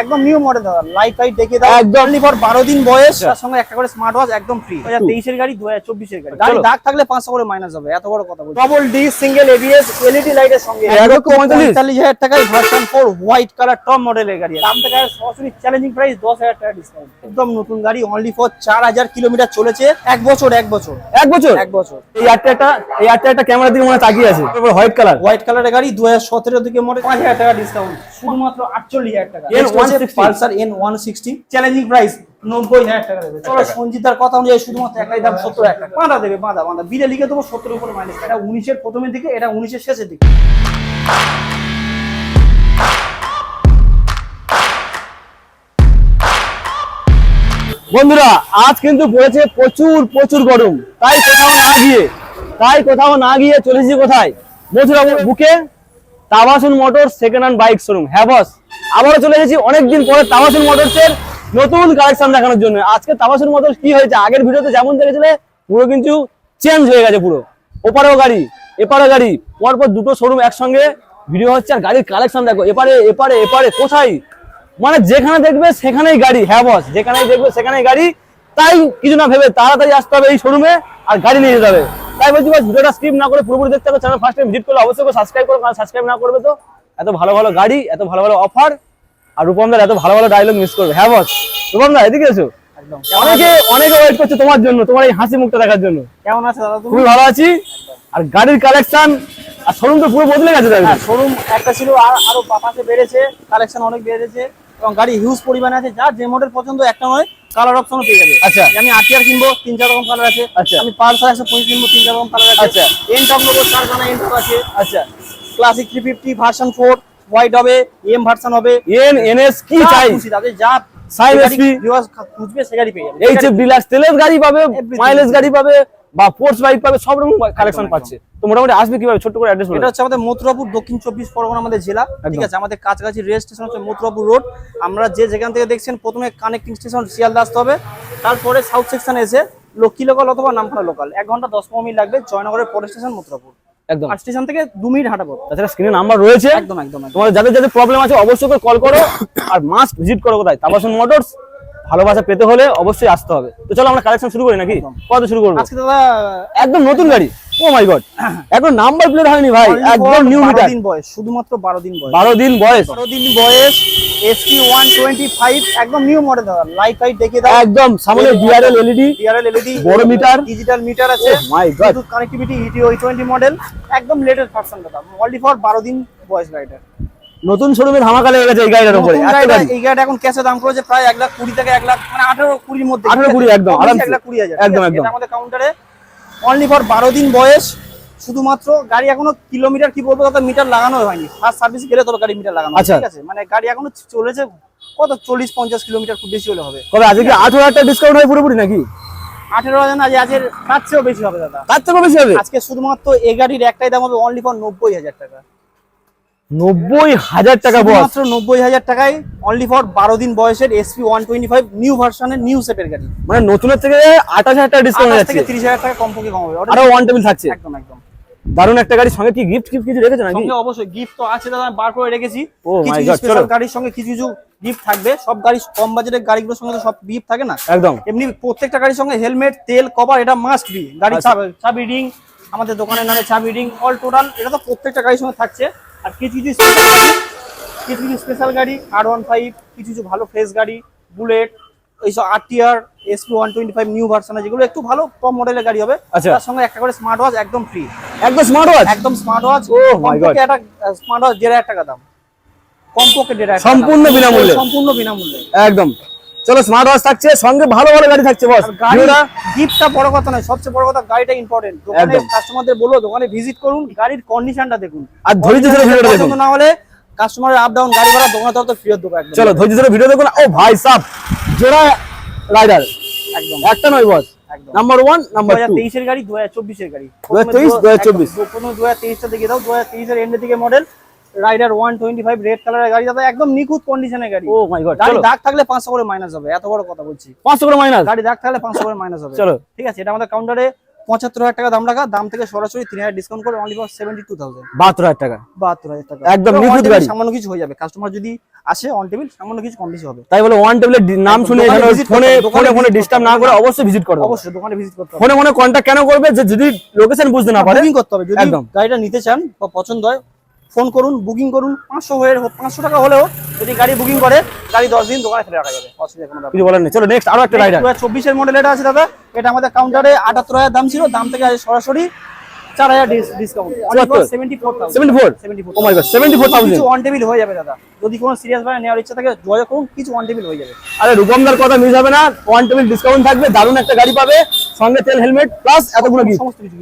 একদম new model দাদা light fight দেখিয়ে দাও। একদম। ফর বারো দিন বয়স আচ্ছা। তার সঙ্গে একটা করে স্মার্ট ওয়াচ একদম ফ্রি দু হাজার তেইশের গাড়ি দু হাজার চব্বিশের গাড়ি। গাড়ি দাগ থাকলে পাঁচশো করে মাইনাস হবে এত বড় কথা বলছি। Double D single ABS LED লাইটের সঙ্গে। এক লক্ষ পঁয়তাল্লিশ? পঁয়তাল্লিশ হাজার টাকায় version four white colour top মডেলের গাড়ি দাম থেকে সরাসরি চ্যালেঞ্জিং প্রাইস দশ হাজার টাকা ডিসকাউন্ট একদম নতুন গাড়ি অনলি ফর চার হাজার কিলোমিটার চলেছে। এক বছর এক বছর। এক বছর? এক বছর। এই আটটা এই আটটা ক্যামেরা দিকে মনে তাকিয়ে আছে। হোয়াইট কালার হোয়াইট কালারের গাড়ি দু হাজার সতেরো দিকে মডেল। পাঁচ হাজার টাকা ডিসকাউন্ট শুধুমাত্র আটচল্লিশ হাজার টাকা। N160 Pulsar N one sixty challenging price নব্বই হাজার টাকা দেবে। চলো সঞ্জিতার কথা অনুযায়ী শুধুমাত্র একটাই দাম সত্তর হাজার টাকা। বাঁধা দেবে বাঁধা বাঁধা। বিলে লিখে দেবো সত্তর উপরে মাইনাস এটা উনিশের প্রথমের দিকে এটা উনিশের শেষের দিকে। বন্ধুরা আজ কিন্তু পড়েছে প্রচুর প্রচুর গরম। তাই কোথাও না গিয়ে তাই কোথাও না গিয়ে চলেছি কোথায়? মথুরাপুর বুকে Tabasum motor second hand bike showroom হ্যাঁ বস আবারও চলে এসেছি অনেকদিন পরে তাবাসুন মোটরসের নতুন কালেকশন দেখানোর জন্য। আজকে তাবাসুন মোটরস কি হয়েছে? আগের ভিডিওতে যেমন দেখেছিলে, পুরো কিন্তু চেঞ্জ হয়ে গেছে পুরো। ওপারেও গাড়ি, এপারেও গাড়ি, পরপর দুটো শোরুম একসঙ্গে। ভিডিও হচ্ছে আর গাড়ির কালেকশন দেখো, এপারে এপারে এপারে, কোথায়? মানে যেখানে দেখবে সেখানেই গাড়ি হ্যাঁ বস যেখানেই দেখবে সেখানেই গাড়ি। তাই কিছু না ভেবে তাড়াতাড়ি আসতে হবে এই শোরুমে আর গাড়ি নিয়ে যেতে হবে। তাই বলছি বস ভিডিওটা স্কিপ না করে পুরোপুরি দেখতে হবে। চ্যানেল ফার্স্ট টাইম ভিজিট করলে অবশ্যই সাবস্ক্রাইব করো, কারণ সাবস্ক্রাইব না করবে তো এত ভালো ভালো গাড়ি, এত ভালো ভালো অফার আর রূপমদার এত ভালো ভালো ডায়লগ মিস করবে। হ্যাঁ বস রূপমদা এদিকে এসো। অনেকে অনেকে ওয়েট করছে তোমার জন্য তোমার এই হাসি মুখটা দেখার জন্য। কেমন আছে দাদা তুমি? খুবই ভালো আছি। আর গাড়ির কালেকশন আর শোরুম তো পুরো বদলে গেছে তাই হ্যাঁ শোরুম একটা ছিল আর আরও পাশে বেড়েছে কালেকশন অনেক বেড়েছে এবং গাড়ি হিউজ পরিমাণে আছে। যার যে মডেল পছন্দ একটা নয় কালার অপশনও পেয়ে যাবে। আচ্ছা। আমি আটিয়ার কিনবো তিন চার রকম কালার আছে। আচ্ছা। আমি পালসার একশো পঁচিশ কিনবো তিন চার রকম কালার আছে। আচ্ছা। এন টপ নেব চার খানা এন টপ আছে। আচ্ছা। Classic three fifty version four white হবে এম ভার্সন হবে। এন এনএস কি চাই? তাদের যা যে গাড়ি খুঁজবে সে গাড়ি পেয়ে যাবে। এফ ডিলাক্স তেলের গাড়ি পাবে মাইলেজ গাড়ি পাবে বা স্পোর্টস বাইক পাবে সব রকম কালেকশন পাচ্ছে। তো মোটামুটি আসবে কীভাবে? ছোট্ট করে অ্যাড্রেস এটা হচ্ছে আমাদের মথুরাপুর দক্ষিণ চব্বিশ পরগনা আমাদের জেলা ঠিক আছে? আমাদের কাছাকাছি রেল স্টেশন হচ্ছে মথুরাপুর রোড আমরা যে যেখান থেকে দেখছেন প্রথমে কানেক্টিং স্টেশন শিয়ালদা আসতে হবে। তারপরে সাউথ সেকশনে এসে লক্ষ্মী লোকাল অথবা নামখানা লোকাল এক ঘণ্টা দশ পনেরো মিনিট লাগবে জয়নগরের পরের স্টেশন মথুরাপুর। একদম। আর স্টেশন থেকে দু মিনিট হাঁটা পথ তাছাড়া স্ক্রিনে নাম্বার রয়েছে। একদম একদম। তোমাদের যাদের যাদের প্রবলেম আছে অবশ্যই করে কল করো। আর মাস্ট ভিজিট করো কোথায়? তাবাসন মোটরস ভালোবাসা পেতে হলে অবশ্যই আসতে হবে। তো চলো আমরা কালেকশন শুরু করি নাকি? কত শুরু করব? আজকে দাদা একদম নতুন গাড়ি। ও মাই গড একদম নাম্বার প্লেট হয়নি ভাই। একদম নিউ 12 মিটার দিন বয়স শুধুমাত্র বারো দিন বয়স। বারো দিন বয়স। বারো দিন বয়স। এসপি ওয়ান টোয়েন্টি ফাইভ একদম নিউ মডেল দাদা। লাইট ফাইট দেখিয়ে দাও। একদম সামনে ডিআরএল এলইডি ডিআরএল এলইডি বড় মিটার। ডিজিটাল মিটার আছে। God. ব্লুটুথ কানেক্টিভিটি ইটিও টোয়েন্টি মডেল একদম লেটেস্ট ভার্সন দাদা। অনলি ফর বারো দিন বয়স গাড়িটা নতুন শোরুমে ধামাকা লেগে গেছে এই গাড়িটার উপরে গাড়ি এই গাড়িটা এখন ক্যাশে দাম করেছে প্রায় এক লাখ কুড়ি থেকে এক লাখ মানে আঠারো কুড়ির মধ্যে। 18 কুড়ি একদম, আরামসে। এক লাখ কুড়ি হাজার। একদম, একদম। আমাদের কাউন্টারে অনলি ফর বারো দিন বয়স। শুধুমাত্র গাড়ি এখনও কিলোমিটার কি বলব দাদা মিটার লাগানো হয়নি। ফার্স্ট সার্ভিস গেলে তবে গাড়ি মিটার লাগানো আচ্ছা। ঠিক আছে? মানে গাড়ি এখনও চলেছে কত? চল্লিশ পঞ্চাশ কিলোমিটার খুব বেশি হলে হবে। কবে? আজকে কি আঠারো হাজার টাকা ডিসকাউন্ট হয় পুরোপুরি নাকি? আঠেরো হাজার না তার চেয়েও বেশি হবে দাদা। তার থেকে বেশি হবে? আজকে শুধুমাত্র এই গাড়ির একটাই দাম হবে অনলি ফর নব্বই হাজার টাকা। নব্বই হাজার টাকা মাত্র নব্বই হাজার টাকায় অনলি ফর বারো দিন বয়সের SP one twenty five new ভার্সনের নিউ সেটের গাড়ি। মানে নতুনের থেকে আঠাশ হাজার টাকা ডিসকাউন্ট থেকে তিরিশ হাজার টাকা কম পক্ষে কম হবে। আরও ওয়ান টেবিল থাকছে। একদম একদম। দারুণ একটা গাড়ির সঙ্গে কি গিফট গিফট কিছু রেখেছো নাকি? সঙ্গে অবশ্যই গিফট তো আছে দাদা বার করে রেখেছি। কিছু স্পেশাল গাড়ির সঙ্গে কিছু কিছু গিফট থাকবে। সব গাড়ি কম বাজেটের গাড়িগুলোর সঙ্গে তো সব গিফট থাকে না? একদম। এমনি প্রত্যেকটা গাড়ির সঙ্গে হেলমেট তেল কভার এটা মাস্ট বি আচ্ছা। চাবি- রিং আমাদের দোকানের নামে চাবি রিং অল টোটাল এটা তো প্রত্যেকটা গাড়ির সঙ্গে থাকছে। আর কিছু কিছু গাড়ি, কিছু কিছু স্পেশাল গাড়ি আর ওয়ান ফাইভ কিছু কিছু ভালো ফ্রেশ গাড়ি বুলেট এইসব SP one twenty five new version যেগুলো একটু ভালো কম মডেলের গাড়ি হবে। আচ্ছা। তার সঙ্গে একটা করে স্মার্ট ওয়াচ একদম ফ্রি একদম স্মার্ট ওয়াচ একদম স্মার্ট ওয়াচ Oh my একটা স্মার্ট ওয়াচ দেড় হাজার টাকা দাম। কমপক্ষে দেড় হাজার সম্পূর্ণ বিনামূল্যে? সম্পূর্ণ বিনামূল্যে। একদম। চলো স্মার্ট ওয়াচ থাকছে সঙ্গে ভালো ভালো গাড়ি থাকছে বস গাড়ি ভিডিওটা গিফটটা বড় কথা নয় সবচেয়ে বড় কথা গাড়িটা ইম্পর্টেন্ট দোকানে কাস্টমারদের বলব দোকানে ভিজিট করুন গাড়ির কন্ডিশনটা দেখুন। আর ধৈর্য ধরে ভিডিওটা দেখুন। না হলে কাস্টমারের আপ ডাউন গাড়ি ভাড়া দোকানে ফেরত দেবো একদম। চলো ধৈর্য ধরে ভিডিও দেখুন ও ভাই জোড়া রাইডার একদম। একটা নয় boss. Number one number two তেইশের গাড়ি দু হাজার চব্বিশের গাড়ি। 2023, 2024 প্রথমে দু হাজার তেইশটা দেখে দাও। দু হাজার তেইশের এন্ডের দিকে model Raider one twenty five red কালারের গাড়ি দাদা একদম নিখুঁত কন্ডিশনের গাড়ি। ও মাই গড গাড়ি দাগ থাকলে পাঁচশো করে মাইনাস হবে এত বড় কথা বলছি। পাঁচশো করে মাইনাস গাড়ি দাগ থাকলে পাঁচশো করে মাইনাস হবে। চলো। ঠিক আছে এটা আমাদের কাউন্টারে পঁচাত্তর হাজার টাকা দাম রাখা দাম থেকে সরাসরি তিন হাজার ডিসকাউন্ট করে only for seventy two thousand বাহাত্তর হাজার টাকা। বাহাত্তর হাজার টাকা। একদম নিখুঁত গাড়ি। সামান্য কিছু হয়ে যাবে। কাস্টমার যদি আসে অন টেবিল সামান্য কিছু কম বেশি হবে। তাই বলে ওয়ান টেবিলের নাম শুনে এখানে ফোনে ফোনে ফোনে ডিস্টার্ব না করে অবশ্যই ভিজিট করবে অবশ্যই দোকানে ভিজিট করতে ফোনে ফোনে কন্ট্যাক্ট কেন করবে যে যদি লোকেশন বুঝতে না পারে? বুকিং করতে হবে। যদি। গাড়িটা নিতে চান বা পছন্দ হয় ফোন করুন বুকিং করুন পাঁচশো হয়ে পাঁচশো টাকা হলেও যদি গাড়ি বুকিং করে গাড়ি দশ দিন দোকানে ফেলে রাখা যাবে। অসুবিধা কোনো কিছু বলার নেই। চলো নেক্সট আরও একটা রাইডার চব্বিশের মডেল এটা আছে দাদা। এটা আমাদের কাউন্টারে আটাত্তর হাজার দাম ছিল দাম থেকে সরাসরি চার হাজার discount seventy four seventy four seventy four seventy four thousand কিছু অন টেবিল হয়ে যাবে দাদা। যদি কোনো সিরিয়াস ভাবে নেওয়ার ইচ্ছা থাকে যোগাযোগ করুন কিছু অন টেবিল হয়ে যাবে। আরে কথা মিস হবে না। ওয়ান টেবিল ডিসকাউন্ট থাকবে দারুণ একটা গাড়ি পাবে সঙ্গে তেল হেলমেট প্লাস এতগুলো গিফট সমস্ত কিছু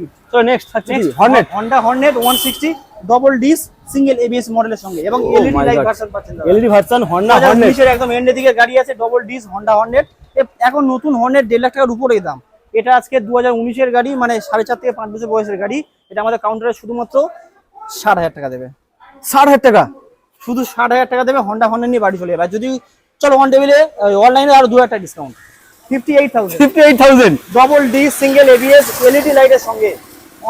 নেক্সট থাকছে Next, Hornet Hornet 160 double disc single ABS মডেলের সঙ্গে এবং এলইডি লাইট ভার্সন পাচ্ছেন এলইডি ভার্সন হন্ডা 2019 হর্নেট এর একদম এন্ডের দিকে গাড়ি আছে ডবল ডিস হন্ডা হর্নেট এখন নতুন হর্নেট দেড় লাখ টাকার উপরেই দাম। এটা আজকে দু হাজার উনিশের গাড়ি মানে সাড়ে চার থেকে পাঁচ বছর বয়সের গাড়ি। এটা আমাদের কাউন্টারে শুধুমাত্র ষাট হাজার টাকা দেবে। ষাট হাজার টাকা? শুধু ষাট হাজার টাকা দেবে হন্ডা হর্নেট নিয়ে বাড়ি চলে যাবে। যদি চলো অন টেবিলে অনলাইনে আরও দু হাজার টাকা discount fifty eight thousand fifty eight thousand double D single ABS LED লাইটের সঙ্গে।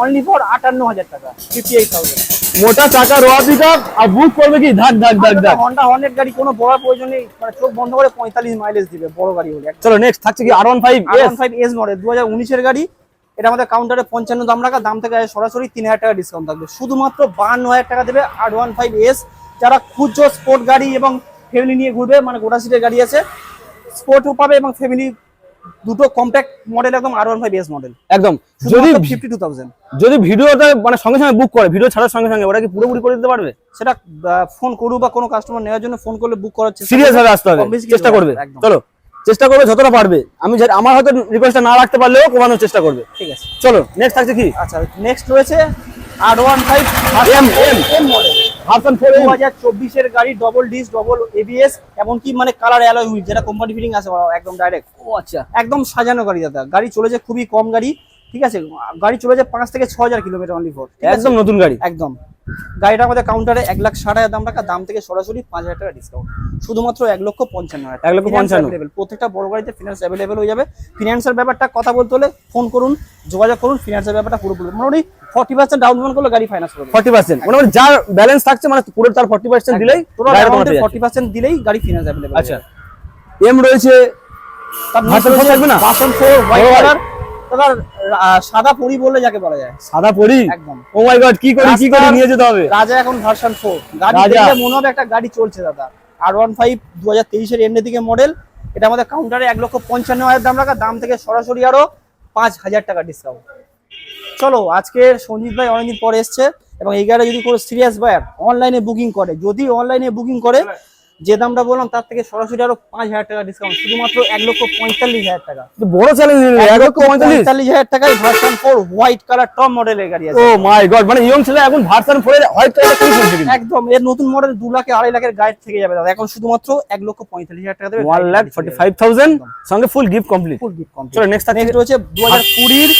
অনলি ফর আটান্ন হাজার টাকা ফিফটি এইট থাউজেন্ড মোটা চাকা রোয়া পিকআপ আর বুক করবে কি? ধাক ধাক ধাক ধাক। হন্ডা হর্নেট গাড়ি কোনো বড় প্রয়োজন নেই মানে চোখ বন্ধ করে পঁয়তাল্লিশ মাইলেজ দিবে বড় গাড়ি হলে। চলো নেক্সট থাকছে কি R one five R one five S model দু হাজার উনিশের গাড়ি। এটা আমাদের কাউন্টারে পঞ্চান্ন দাম রাখা দাম থেকে সরাসরি তিন হাজার টাকা ডিসকাউন্ট থাকবে। শুধুমাত্র বান্ন হাজার টাকা দেবে আর ওয়ান ফাইভ এস যারা খুঁজছো স্পোর্ট গাড়ি এবং ফ্যামিলি নিয়ে ঘুরবে মানে গোটা সিটের গাড়ি আছে স্পোর্টও পাবে এবং ফ্যামিলি দুটো কম্প্যাক্ট মডেল একদম R one five S model একদম। যদি ফিফটি টু থাউজেন্ড যদি ভিডিওটা মানে সঙ্গে সঙ্গে বুক করে ভিডিও ছাড়ার সঙ্গে সঙ্গে ওরা কি পুরোপুরি করে দিতে পারবে? সেটা ফোন করু বা কোনো কাস্টমার নেওয়ার জন্য ফোন করলে বুক করার সিরিয়াস। ভাবে আসতে হবে। চেষ্টা করবে। একদম। চলো চেষ্টা করবে যতটা পারবে। আমি আমার হয়তো রিকোয়েস্টটা না রাখতে পারলেও কমানোর চেষ্টা করবে। ঠিক আছে। চলো নেক্সট থাকছে কি? আচ্ছা নেক্সট রয়েছে R one five M M M model version four দু হাজার চব্বিশের গাড়ি ডবল ডিস ডবল এবিএস এমনকি মানে কালার অ্যালয় হুইল যেটা কোম্পানি ফিটিং আছে একদম ডাইরেক্ট ও আচ্ছা। একদম সাজানো গাড়ি দাদা। গাড়ি চলেছে খুবই কম গাড়ি ঠিক আছে? গাড়ি চলে যায় পাঁচ থেকে ছ হাজার কিলোমিটার অনলি ফোর একদম নতুন গাড়ি? একদম। গাড়িটা আমাদের কাউন্টারে এক লাখ ষাট হাজার দাম রাখা দাম থেকে সরাসরি পাঁচ হাজার টাকা ডিসকাউন্ট শুধুমাত্র এক লক্ষ পঞ্চান্ন হাজার এক লক্ষ পঞ্চান্ন। প্রত্যেকটা বড় গাড়িতে ফিনান্স অ্যাভেলেবেল হয়ে যাবে। ফিনান্সের ব্যাপারটা কথা বলতে হলে ফোন করুন যোগাযোগ করুন ফিনান্সের ব্যাপারটা পুরোপুরি। মোটামুটি ফর্টি পার্সেন্ট ডাউন পেমেন্ট করলে গাড়ি ফাইন্যান্স করবে। ফর্টি পার্সেন্ট মানে যার ব্যালেন্স থাকছে মানে পুরো তার ফর্টি পার্সেন্ট দিলেই। ফর্টি পার্সেন্ট দিলেই গাড়ি ফিনান্স অ্যাভেলেবেল আচ্ছা। এম রয়েছে থাকবে না? বাসন ফোর হোয়াইট কালার আহ, সাদা পরি বললে যাকে বলা যায়? সাদা পরি? একদম। ও মাই গড কি করি কি করে নিয়ে যেতে হবে? রাজা এখন ভার্সন ফোর গাড়ি রাজা। দেখলে মনে হবে একটা গাড়ি চলছে দাদা। আর ওয়ান ফাইভ দু হাজার তেইশের এন্ডের দিকে মডেল এটা আমাদের কাউন্টারে এক লক্ষ পঞ্চান্ন হাজার দাম রাখা। দাম থেকে সরাসরি আরও পাঁচ হাজার টাকা ডিসকাউন্ট চলো আজকে সঞ্জিত ভাই অনেকদিন পরে এসছে। এবং এই গাড়ি যদি কোনো সিরিয়াস বায়ার অনলাইনে বুকিং করে যদি অনলাইনে বুকিং করে যে দামটা বললাম তার থেকে সরাসরি আরও পাঁচ হাজার টাকা ডিসকাউন্ট শুধুমাত্র এক লক্ষ পঁয়তাল্লিশ হাজার টাকা। বড় চ্যালেঞ্জ এক লক্ষ পঁয়তাল্লিশ? হাজার টাকায় version four white colour top model গাড়ি আছে। ও মাই গড মানে ইয়ং ছেলে এখন ভার্সন ফোরের হয়তো এটা খুবই চলছে কিন্তু। একদম এর নতুন মডেল দু লাখে আড়াই লাখের গাইড থেকে যাবে দাদা। এখন শুধুমাত্র এক লক্ষ পঁয়তাল্লিশ হাজার টাকা দেবে। One lakh forty five thousand সঙ্গে full gift complete full gift complete চলো নেক্সট নেক্সট রয়েছে দু হাজার কুড়ির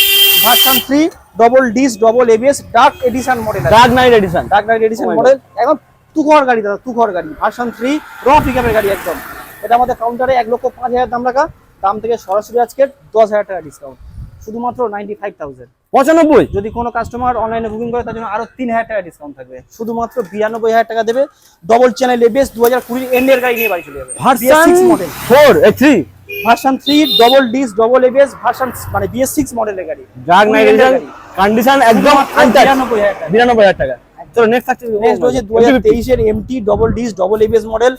version three double disc double ABS dark edition model dark night edition dark night edition model একদম তুখর গাড়ি দাদা তুখর গাড়ি। ভার্সন থ্রি র পিকআপের গাড়ি একদম। এটা আমাদের কাউন্টারে এক লক্ষ পাঁচ হাজার দাম রাখা। দাম থেকে সরাসরি আজকে দশ হাজার টাকা ডিসকাউন্ট শুধুমাত্র নাইনটি ফাইভ থাউজেন্ড পঁচানব্বই? যদি কোনো কাস্টমার অনলাইনে বুকিং করে তার জন্য আরও তিন হাজার টাকা ডিসকাউন্ট থাকবে। শুধুমাত্র বিরানব্বই হাজার টাকা দেবে। ডবল চ্যানেল এবিএস দু হাজার কুড়ির এন্ডের গাড়ি নিয়ে বাড়ি চলে যাবে। Version model four three version three double disc double ABS version মানে বিএস সিক্স মডেলের গাড়ি। ডার্ক নাইট কন্ডিশন একদম বিরানব্বই হাজার টাকা। বিরানব্বই হাজার টাকা। চলো নেক্সট থাকছে নেক্সট রয়েছে দু হাজার তেইশের MT double disc double ABS model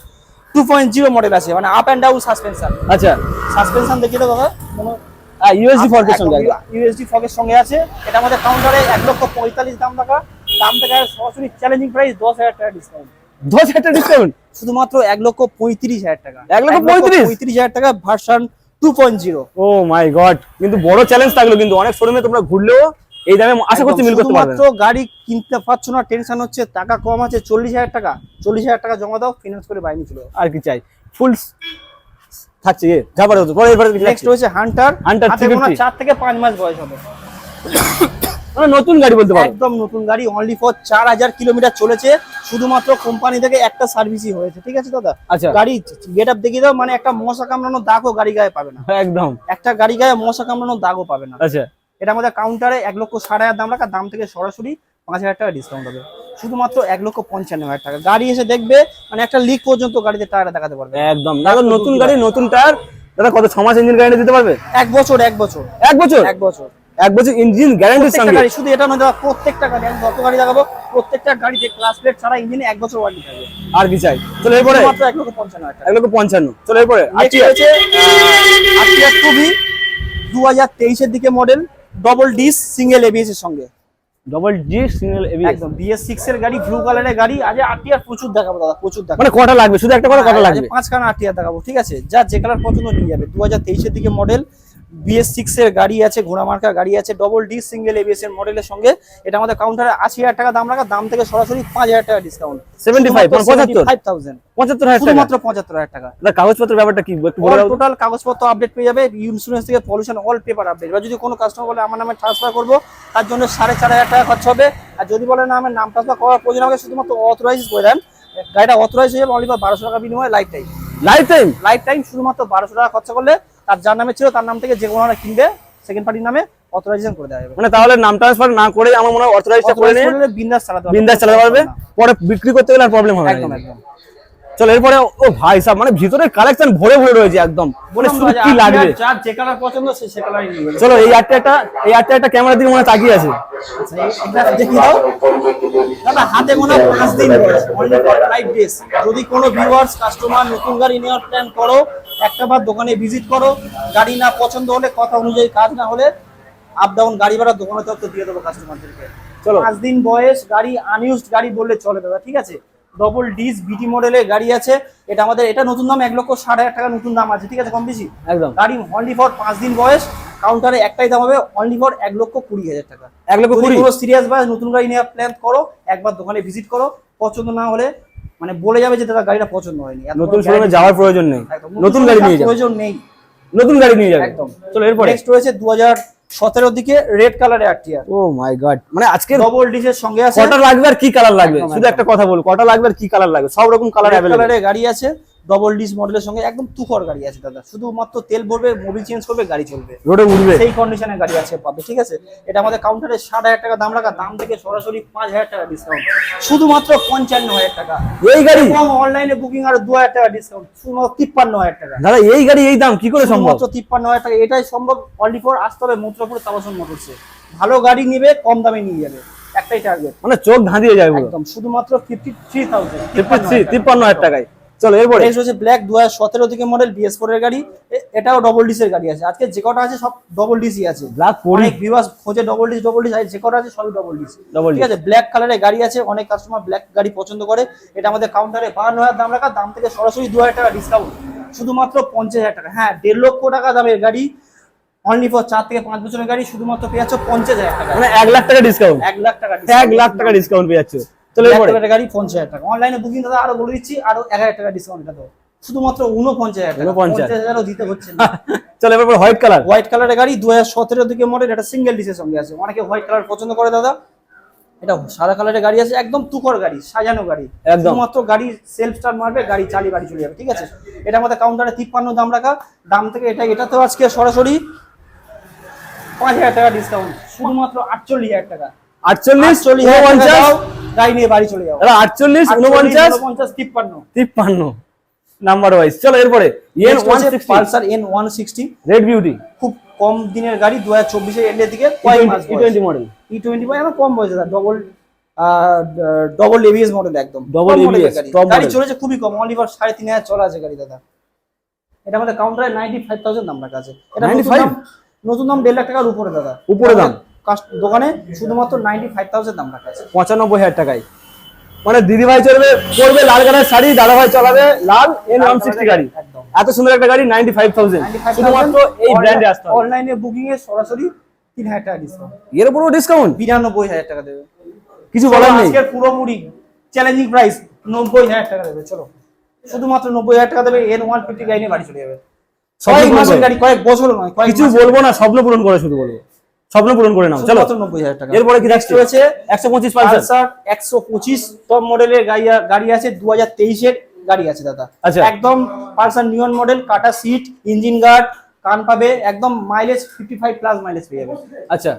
two point zero model আছে মানে আপ অ্যান্ড ডাউন সাসপেনশন আচ্ছা। সাসপেনশন দেখিয়ে ইউএসডি ফোর সঙ্গে ইউএসডি ফকের সঙ্গে আছে এটা আমাদের কাউন্টারে এক লক্ষ পঁয়তাল্লিশ দাম টাকা দাম থেকে সরাসরি চ্যালেঞ্জিং প্রাইস দশ হাজার টাকা ডিসকাউন্ট দশ হাজার টাকা ডিসকাউন্ট শুধুমাত্র এক লক্ষ পঁয়ত্রিশ হাজার টাকা। এক লক্ষ পঁয়ত্রিশ? পঁয়ত্রিশ হাজার টাকা version two point zero oh my god কিন্তু বড় চ্যালেঞ্জ থাকল কিন্তু অনেক শোরুমে তোমরা ঘুরলেও এই দামে আশা করছি মিল করতে পারবে শুধুমাত্র গাড়ি কিনতে পারছ না টেনশন হচ্ছে টাকা কম আছে চল্লিশ হাজার টাকা চল্লিশ হাজার টাকা জমা দাও ফিনান্স করে বাইরে চলে আর কি চাই? ফুল থাকছে যাবার হতো পরে এবারে নেক্সট রয়েছে হান্টার 350 চার থেকে পাঁচ মাস বয়স হবে। মানে নতুন গাড়ি বলতে পারো। একদম নতুন গাড়ি অনলি ফর চার হাজার কিলোমিটার চলেছে। শুধুমাত্র কোম্পানি থেকে একটা সার্ভিসই হয়েছে ঠিক আছে দাদা? আচ্ছা। গাড়ি গেট আপ দেখিয়ে দাও মানে একটা মশা কামড়ানো দাগও গাড়ি গায়ে পাবে না। একদম। একটা গাড়ি গায়ে মশা কামড়ানো দাগও পাবে না। আচ্ছা। এটা আমাদের কাউন্টারে এক লক্ষ সাড়ে হাজার দাম রাখা দাম থেকে সরাসরি পাঁচ হাজার টাকা ডিসকাউন্ট হবে। শুধুমাত্র এক লক্ষ পঞ্চান্ন হাজার টাকা। গাড়ি এসে দেখবে মানে একটা লিক পর্যন্ত গাড়িতে টায়ারটা দেখাতে পারবে। একদম। নতুন গাড়ি নতুন টায়ার দাদা কত ছ মাস ইঞ্জিন গ্যারান্টি দিতে পারবে? এক বছর এক বছর। এক বছর? এক বছর। এক বছর ইঞ্জিন গ্যারান্টির সঙ্গে? গাড়ি শুধু এটা নয় দাদা প্রত্যেকটা গাড়ি আমি যত গাড়ি দেখাবো প্রত্যেকটা গাড়িতে ক্লাস প্লেট ছাড়া ইঞ্জিনে এক বছর ওয়ারেন্টি থাকবে। আর কি চাই? চলো এরপরে। মাত্র এক লক্ষ পঞ্চান্ন হাজার এক লক্ষ পঞ্চান্ন। চলো এরপরে। নেক্সট আচ্ছা হয়েছে আরটিআর টুবি দু হাজার তেইশের দিকে model double disc single ABS এর সঙ্গে। ডবল জি সিঙ্গেল এবিএস একদম বিএস 6 এর গাড়ি ব্লু কালারের গাড়ি আজ আরটিআর প্রচুর দেখাবো দাদা প্রচুর দেখাবো। মানে কটা লাগবে? শুধু একটা করে কটা লাগবে? পাঁচখানা আরটিআর দেখাবো ঠিক আছে? যা যে কালার পছন্দ নিয়ে যাবে। দু হাজার তেইশের দিকে মডেল বিএস সিক্স এর গাড়ি আছে ঘোড়া মার্কা গাড়ি আছে ডবল ডি সিঙ্গেল এবিএস এর মডেলের সঙ্গে। এটা আমাদের কাউন্টারে আশি হাজার টাকা দাম রাখা দাম থেকে সরাসরি পাঁচ হাজার টাকা ডিসকাউন্ট 75, 75? ফাইভ থাউজেন্ড পঁচাত্তর হাজার টাকা? শুধুমাত্র পঁচাত্তর হাজার টাকা। কাগজপত্রের ব্যাপারটা কি। টোটাল কাগজপত্র আপডেট পেয়ে যাবে ইন্স্যুরেন্স থেকে পলিউশন অল পেপার আপডেট এবার যদি কোনো কাস্টমার বলে আমার নামে ট্রান্সফার করব তার জন্য সাড়ে চার হাজার টাকা খরচ হবে। আর যদি বলে না আমার নাম ট্রান্সফার করার প্রয়োজন হবে শুধুমাত্র অথরাইজ করে দেন। গাড়িটা অথরাইজ হয়ে যাবে অনলি বারোশো টাকা বিনিময়ে life time life time life time শুধুমাত্র বারোশো টাকা খরচা করলে তার যার নামে ছিল তার নাম থেকে যে কোনো কিনবে সেকেন্ড পার্টির নামে অথরাইজেশন করে দেওয়া যাবে। মানে তাহলে নাম ট্রান্সফার না করে আমার মনে হয় অথরাইজটা করে নিয়ে বিন্দাস চালাতে বিন্দাস চালাতে পারবে পরে বিক্রি করতে গেলে আর প্রবলেম হবে একদম না একদম। চলো এরপরে ও ভাই সাহেব মানে ভিতরে কালেকশন ভরে ভরে রয়েছে একদম। মানে শুধু কি লাগবে? যার যে কালার পছন্দ সে সে কালারই চলো এই আটটা একটা এই আটটা একটা ক্যামেরার দিকে মনে তাকিয়ে আছে। আচ্ছা, এটা দেখিয়ে দাও। দাদা হাতে গোনা পাঁচ দিন বয়স অনলি ফর ডেজ যদি কোনো ভিউয়ার্স কাস্টমার নতুন গাড়ি নেওয়ার প্ল্যান করো একটা বার দোকানে ভিজিট করো গাড়ি না পছন্দ হলে কথা অনুযায়ী কাজ না হলে আপ ডাউন গাড়ি ভাড়া দোকানে তরফ দিয়ে দেবো কাস্টমারদেরকে চলো। পাঁচ দিন বয়স গাড়ি আনইউজড গাড়ি বললে চলে দাদা ঠিক আছে? ডবল ডিস বিটি মডেলের গাড়ি আছে। এটা আমাদের এটা নতুন দাম এক লক্ষ ষাট হাজার টাকা নতুন দাম আছে ঠিক আছে কম বেশি? একদম। গাড়ি অনলি ফর পাঁচ দিন বয়স কাউন্টারে একটাই দাম হবে অনলি ফর এক লক্ষ কুড়ি হাজার টাকা। এক লক্ষ কুড়ি? পুরো সিরিয়াস বা নতুন গাড়ি নেওয়ার প্ল্যান করো একবার দোকানে ভিজিট করো পছন্দ না হলে মানে বলে যাবে যে দাদা গাড়িটা পছন্দ হয়নি। নতুন শোরুমে যাওয়ার প্রয়োজন নেই। নতুন গাড়ি নিয়ে যাবে। প্রয়োজন নেই। নতুন গাড়ি নিয়ে যাবে। একদম। চলো এরপরে? নেক্সট রয়েছে দু হাজার সতেরোর দিকে রেড কালারের টিয়ার ও মাই গড মানে আজকে ডবল ডিশের সঙ্গে আছে। কটা লাগবে আর কি কালার লাগবে? শুধু একটা কথা বল কটা লাগবে আর কি কালার লাগবে? সব রকম কালার কালারের গাড়ি আছে ডবল ডিস মডেলের সঙ্গে একদম তুখর গাড়ি আছে দাদা। শুধুমাত্র তেল ভরবে মোবিল চেঞ্জ করবে গাড়ি চলবে। রোডে উঠবে সেই কন্ডিশনের গাড়ি আছে পাবে ঠিক আছে? এটা আমাদের কাউন্টারে ষাট হাজার টাকা দাম রাখা দাম থেকে সরাসরি পাঁচ হাজার টাকা ডিসকাউন্ট শুধুমাত্র পঞ্চান্ন হাজার টাকা। এই গাড়ি? অনলাইনে বুকিং আর দু হাজার টাকা ডিসকাউন্ট শুধুমাত্র তিপ্পান্ন হাজার টাকা। দাদা এই গাড়ি এই দাম কি করে সম্ভব? শুধুমাত্র তিপ্পান্ন হাজার টাকা এটাই সম্ভব অনলি ফর আসতে হবে মন্ত্রপুর তাবাসন মোটরসে ভালো গাড়ি নিবে কম দামে নিয়ে যাবে। একটাই টার্গেট মানে চোখ ধাঁধিয়ে যাবে একদম শুধুমাত্র ফিফটি থ্রি থাউজেন্ড ফিফটি তিপ্পান্ন হাজার টাকায়। চলো এরপরে। নেক্সট হচ্ছে ব্ল্যাক দু হাজার সতেরো দিকে মডেল বিএস ফোর এর গাড়ি। এটাও ডবল ডিসের গাড়ি আছে। আজকে যে কটা আছে সব ডবল ডিসই আছে। ব্ল্যাক অনেক ভিউয়ার্স খোঁজে ডবল ডিস ডবল ডিস যে কটা আছে সবই ডবল ডিস ঠিক আছে ব্ল্যাক কালারের গাড়ি আছে অনেক কাস্টমার ব্ল্যাক গাড়ি পছন্দ করে। এটা আমাদের কাউন্টারে বাহান্ন হাজার দাম রাখা দাম থেকে সরাসরি দু হাজার টাকা ডিসকাউন্ট শুধুমাত্র পঞ্চাশ হাজার টাকা। হ্যাঁ দেড় লক্ষ টাকা দামের গাড়ি। অনলি ফর চার থেকে পাঁচ বছরের গাড়ি শুধুমাত্র পেয়ে যাচ্ছ পঞ্চাশ হাজার টাকা। মানে এক লাখ টাকা ডিসকাউন্ট এক লাখ টাকা এক লাখ টাকা ডিসকাউন্ট পেয়ে যাচ্ছে। চলো ব্ল্যাক এরপরে গাড়ি পঞ্চাশ হাজার টাকা। অনলাইনে বুকিং দাদা আরও বলে দিচ্ছি আরও এক হাজার টাকা ডিসকাউন্ট এটা তো শুধুমাত্র উনপঞ্চাশ হাজার পঞ্চাশ হাজারও দিতে হচ্ছে না। চলো এবার হোয়াইট কালার হোয়াইট কালারের গাড়ি দু হাজার সতেরো দিকে মডেল এটা সিঙ্গেল ডিসের সঙ্গে আছে। অনেকে হোয়াইট কালার পছন্দ করে দাদা। এটা সাদা কালারের গাড়ি আছে একদম তুকর গাড়ি সাজানো গাড়ি। একদম। শুধুমাত্র গাড়ি সেলফ স্টার্ট মারবে গাড়ি চালিয়ে বাড়ি চলে যাবে ঠিক আছে? এটা আমাদের কাউন্টারে তিপ্পান্ন দাম রাখা। দাম থেকে এটা এটাতেও আজকে সরাসরি পাঁচ হাজার টাকা ডিসকাউন্ট শুধুমাত্র আটচল্লিশ হাজার টাকা। আটচল্লিশ হাজার গাড়ি নিয়ে বাড়ি চলে যাও। দাদা আটচল্লিশ উনপঞ্চাশ উনপঞ্চাশ তিপ্পান্ন। তিপ্পান্ন। নাম্বার ওয়াইজ চলো এরপরে EN one Pulsar N one sixty red beauty খুব কম দিনের গাড়ি দু হাজার চব্বিশের এন্ডের দিকে কয়েক মাস E twenty model E twenty আমার কম বয়সে ডবল ডবল এবিএস মডেল একদম। এর ABS, গাড়ি। চলেছে খুবই কম অনলি ফর সাড়ে তিন হাজার চলা আছে গাড়ি দাদা। এটা আমাদের কাউন্টারে নাইনটি ফাইভ থাউজেন্ড রাখা আছে। এটা নতুন দাম দেড় লাখ টাকার উপরে দাদা। উপরে দাম? দোকানে শুধুমাত্র নাইনটি ফাইভ থাউজেন্ড দাম রাখা আছে। পঁচানব্বই হাজার টাকায়। মানে দিদি ভাই চলবে পরবে লাল কালার শাড়ি দাদা ভাই চালাবে লাল এন ওয়ান সিক্সটি গাড়ি। এত সুন্দর একটা গাড়ি নাইনটি ফাইভ থাউজেন্ড শুধুমাত্র এই ব্র্যান্ডে আসতে অনলাইনে বুকিং এ সরাসরি তিন হাজার টাকা ডিসকাউন্ট এর উপরও ডিসকাউন্ট বিরানব্বই হাজার টাকা দেবে। কিছু বলার নেই? আজকের পুরোপুরি চ্যালেঞ্জিং প্রাইস নব্বই হাজার টাকা দেবে চলো। শুধুমাত্র নব্বই হাজার টাকা দেবে এন ওয়ান ফিফটি গাড়ি নিয়ে বাড়ি চলে যাবে। কয়েক মাসের গাড়ি কয়েক বছর নয় কিছু বলব না স্বপ্ন পূরণ করে শুধু বলব। স্বপ্ন পূরণ করে নাও চলো। টাকা। এরপরে কি দেখছি রয়েছে? একশো পঁচিশ পালসার পালসার একশো পঁচিশ টপ মডেলের গাড়ি গাড়ি আছে দু হাজার তেইশের গাড়ি আছে দাদা। আচ্ছা। একদম পালসার নিয়ন মডেল কাটা সিট ইঞ্জিন গার্ড কান পাবে একদম mileage fifty five plus mileage পেয়ে যাবে। আচ্ছা।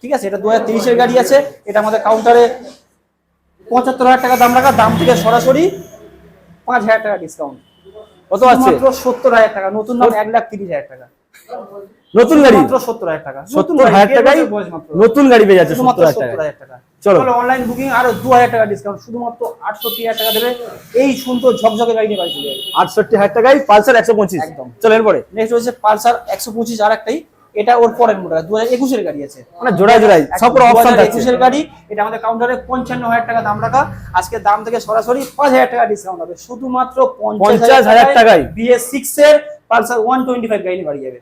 ঠিক আছে এটা দু হাজার তেইশের গাড়ি আছে এটা আমাদের কাউন্টারে পঁচাত্তর হাজার টাকা দাম রাখা দাম থেকে সরাসরি পাঁচ হাজার টাকা ডিসকাউন্ট কত আছে? সত্তর হাজার টাকা নতুন দাম এক লাখ তিরিশ হাজার টাকা। নতুন গাড়ি? সত্তর হাজার টাকা। নতুন সত্তর হাজার টাকায়। নতুন গাড়ি পেয়ে যাচ্ছে সত্তর হাজার টাকা। চলো। অনলাইন বুকিং আরও দু হাজার টাকা ডিসকাউন্ট শুধুমাত্র আটষট্টি হাজার টাকা দেবে। এই সুন্দর ঝকঝকে গাড়ি নিয়ে বাড়ি চলে যাবে। আটষট্টি হাজার টাকায় পালসার একশো পঁচিশ। একদম। চলো এরপরে? নেক্সট হচ্ছে পালসার একশো পঁচিশ আর একটাই এটা ওর পরের মডেল দু হাজার একুশের গাড়ি আছে। মানে জোড়ায় জোড়ায় সব অপশন একুশের গাড়ি। এটা আমাদের কাউন্টারে পঞ্চান্ন হাজার টাকা দাম রাখা। আজকে দাম থেকে সরাসরি পাঁচ হাজার টাকা ডিসকাউন্ট হবে। শুধুমাত্র পঞ্চাশ হাজার টাকায়। বিএস সিক্স এর পালসার ওয়ান টোয়েন্টি ফাইভ গাড়ি নিয়ে বাড়ি যাবে।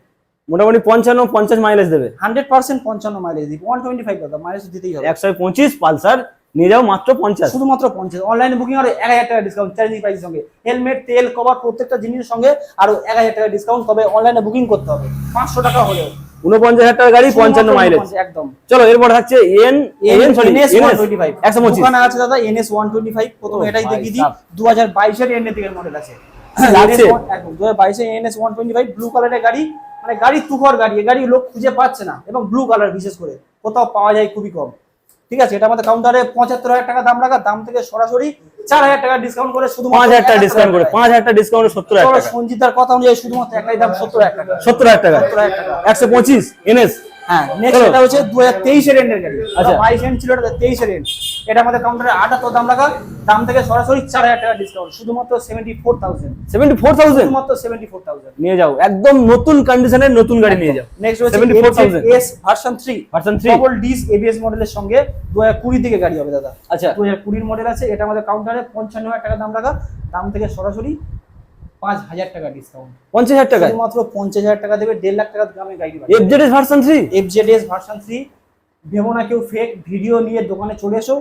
মোটামুটি পঞ্চান্ন পঞ্চাশ মাইলেজ দেবে। হান্ড্রেড পার্সেন্ট পঞ্চান্ন মাইলেজ দিবে। ওয়ান টোয়েন্টি ফাইভ দাদা মাইলেজ দিতেই হবে। একশো পঁচিশ পালসার নিয়ে যাও মাত্র পঞ্চাশ। শুধুমাত্র পঞ্চাশ। অনলাইনে বুকিং আর এক হাজার টাকা ডিসকাউন্ট চ্যালেঞ্জিং প্রাইসের সঙ্গে। হেলমেট তেল কভার প্রত্যেকটা জিনিসের সঙ্গে আরও এক হাজার টাকা ডিসকাউন্ট তবে অনলাইনে বুকিং করতে হবে। পাঁচশো টাকা হলেও। উনপঞ্চাশ হাজার টাকার গাড়ি পঞ্চান্ন মাইলেজ একদম। চলো এরপর থাকছে N N sorry NS NS 125 একশো পঁচিশ। আছে দাদা এনএস ওয়ান টোয়েন্টি ফাইভ প্রথমে এটাই দেখিয়ে দিই। দু হাজার বাইশের এন দিকের মডেল আছে? দু হাজার বাইশে NS one twenty five blue কালারের গাড়ি মানে গাড়ি তুখর গাড়ি গাড়ি লোক খুঁজে পাচ্ছে না এবং ব্লু কালার বিশেষ করে। কোথাও পাওয়া যায় খুবই কম। ঠিক আছে এটা আমাদের কাউন্টারে পঁচাত্তর হাজার টাকা দাম রাখা দাম থেকে সরাসরি চার হাজার টাকা ডিসকাউন্ট করে শুধু পাঁচ হাজার টাকা ডিসকাউন্ট করে পাঁচ হাজার টাকা ডিসকাউন্ট সত্তর হাজার টাকা। সঞ্জিতার কথা অনুযায়ী শুধুমাত্র একটাই দাম সত্তর হাজার টাকা। সত্তর হাজার টাকা। 70,000 টাকা। একশো পঁচিশ এনএস হ্যাঁ নেক্সট এটা হচ্ছে দু হাজার তেইশের এন্ডের গাড়ি। আচ্ছা। আচ্ছা বাইশ এন্ড ছিল এটা তেইশের এন্ড এটা আমাদের কাউন্টারে আটাত্তর দাম রাখা দাম থেকে সরাসরি চার হাজার টাকা ডিসকাউন্ট শুধুমাত্র seventy four thousand seventy four thousand শুধুমাত্র সেভেন্টি ফোর থাউজেন্ড নিয়ে যাও একদম নতুন কন্ডিশনের নতুন গাড়ি নিয়ে যাও। নেক্সট হচ্ছে 74,000 S version three version three double disc ABS মডেলের সঙ্গে দু হাজার কুড়ি দিকে গাড়ি হবে দাদা। আচ্ছা। দু হাজার কুড়ির মডেল আছে এটা আমাদের কাউন্টারে পঞ্চান্ন হাজার টাকা দাম রাখা দাম থেকে সরাসরি পাঁচ হাজার টাকা ডিসকাউন্ট পঞ্চাশ হাজার টাকায় শুধুমাত্র পঞ্চাশ হাজার টাকা দেবে দেড় লাখ টাকা দামে গাড়ি পাবে। FZ version three FZS version three ভেবো না কেউ ফেক ভিডিও নিয়ে দোকানে চলে এসো।